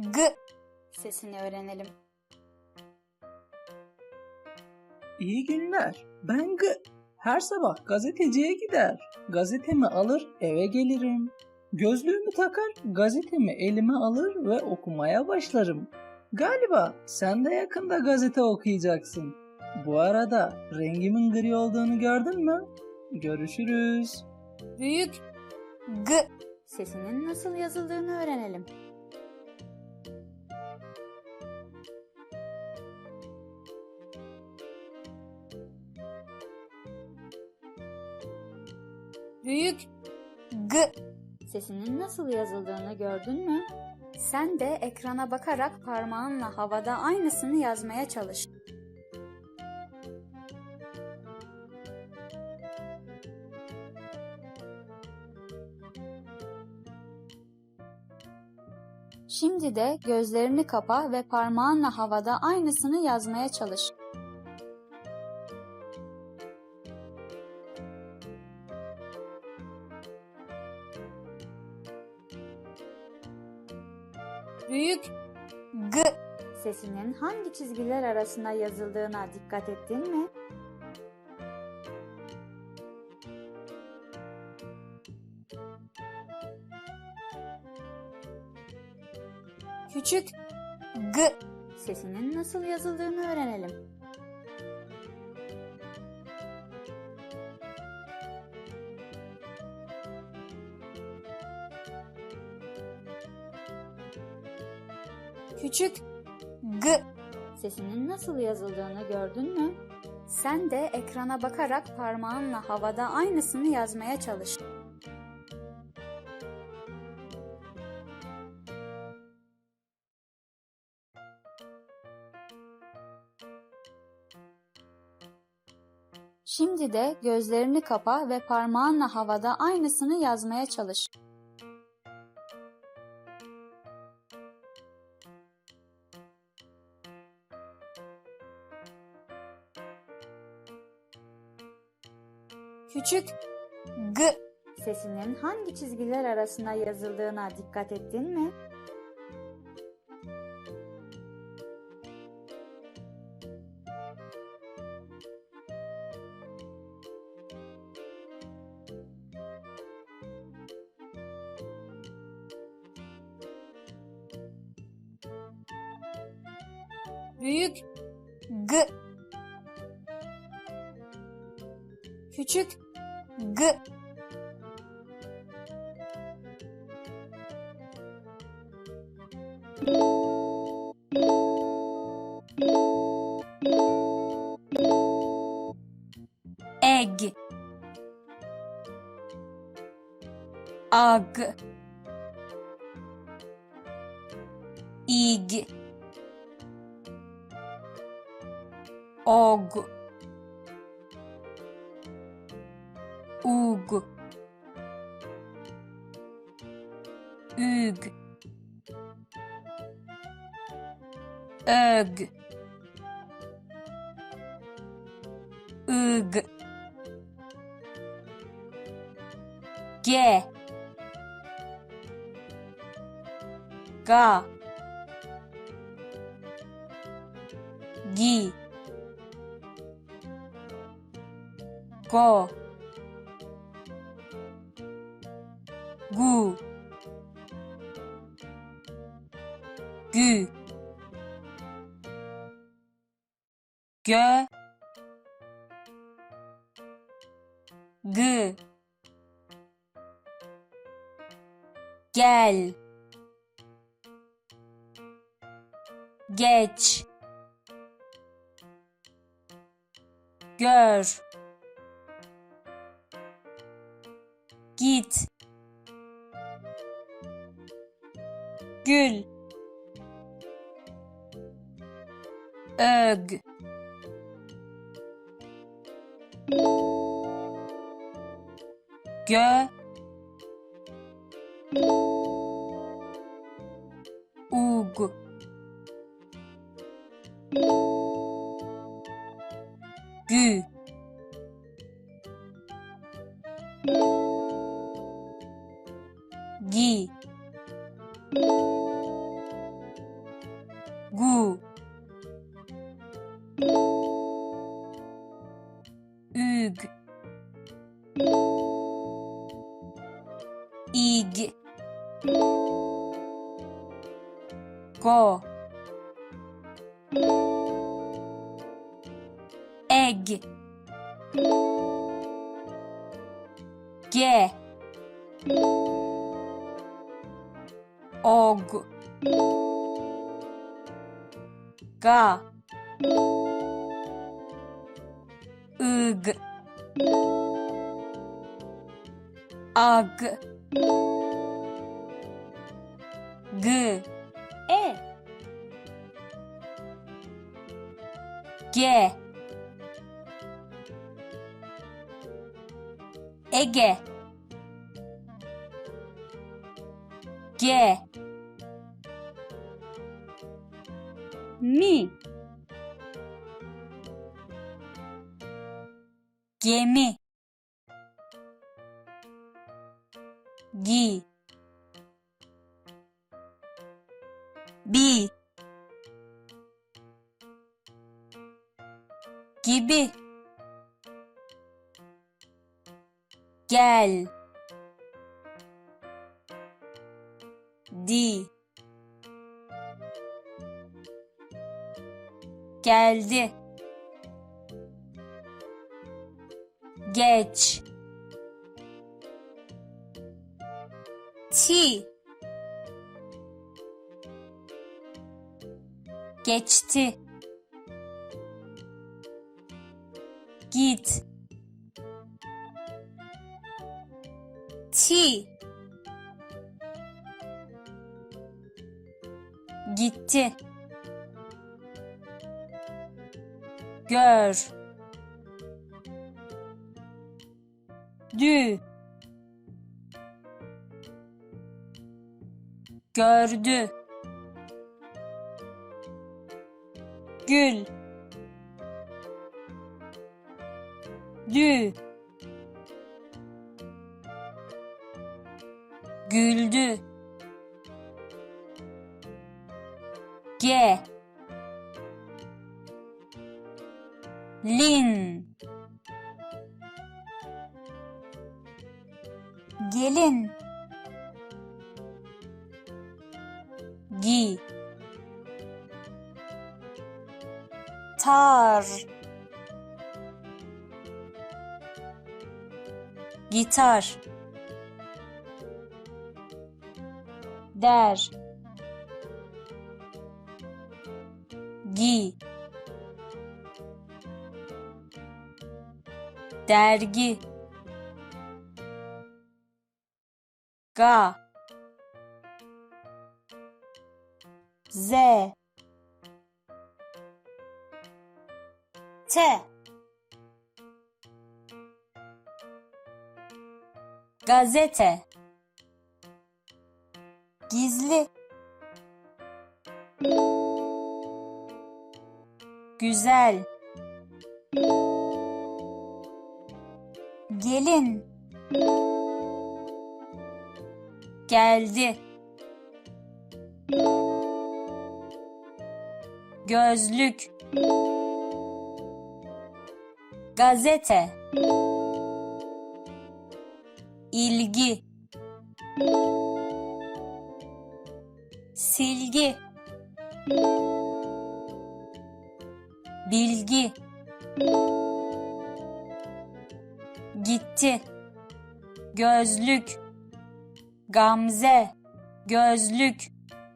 G sesini öğrenelim. İyi günler. Ben G. Her sabah gazeteciye gider. Gazetemi alır eve gelirim. Gözlüğümü takar, gazetemi elime alır ve okumaya başlarım. Galiba sen de yakında gazete okuyacaksın. Bu arada rengimin gri olduğunu gördün mü? Görüşürüz. Büyük G sesinin nasıl yazıldığını öğrenelim. Büyük G sesinin nasıl yazıldığını gördün mü? Sen de ekrana bakarak parmağınla havada aynısını yazmaya çalış. Şimdi de gözlerini kapa ve parmağınla havada aynısını yazmaya çalış. Büyük G sesinin hangi çizgiler arasında yazıldığına dikkat ettin mi? Küçük G sesinin nasıl yazıldığını öğrenelim. Küçük G sesinin nasıl yazıldığını gördün mü? Sen de ekrana bakarak parmağınla havada aynısını yazmaya çalış. Şimdi de gözlerini kapa ve parmağınla havada aynısını yazmaya çalış. Küçük G sesinin hangi çizgiler arasında yazıldığına dikkat ettin mi? Büyük G Küçük G Egg. Ag. Ig. Og Ug. Üg Ög Ig Ge Ga Gi Go Gu. Gü. Gö. Gı. Gel. Geç. Gör. Git Gül. Ög. Gö. Ug. Gü ilgi go. Egg. Ge og. Ga. Ug. Ag г e. G. Ege. G. Mi. Gemi. Gi Bi Gibi Gel Di Geldi. Geç. Ti Geçti. Git. Ti. Gitti. Gör. Dü. Gördü Gül. Dü Güldü. Ge. Lin Tar Gitar. Der. Gi. Dergi. Ga. Z T. Gazete. Gizli. Güzel. Gelin. Geldi. Gözlük Gazete. İlgi. Silgi. Bilgi. Gitti. Gözlük. Gamze. Gözlük.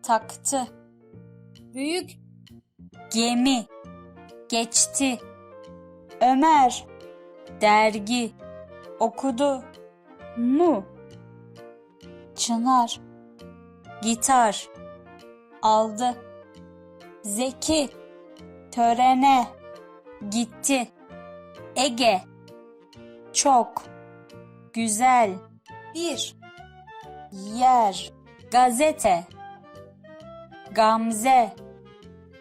Taktı. Büyük. Gemi. Geçti Ömer. Dergi. Okudu. Mu. Çınar. Gitar. Aldı. Zeki. Törene. Gitti. Ege. Çok. Güzel. Bir. Yer. Gazete. Gamze.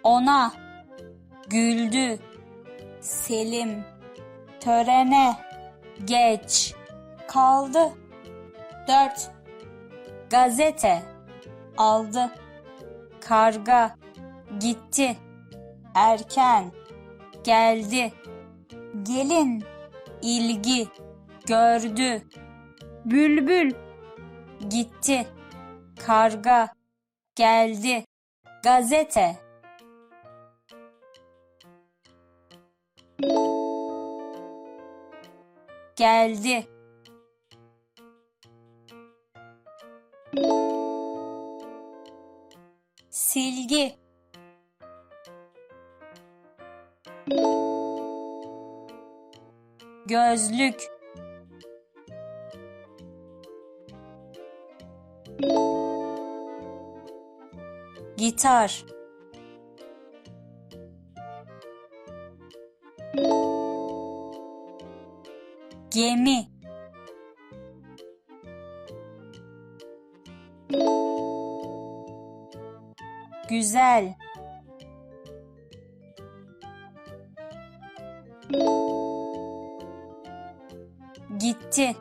Ona. Güldü Selim Törene Geç. Kaldı. Dört Gazete Aldı. Karga gitti, erken, geldi, gelin, ilgi, gördü, bülbül, gitti, karga, geldi, gazete. Geldi. Silgi. Gözlük. Gitar. Gemi. Güzel. Gitti.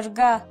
Karga.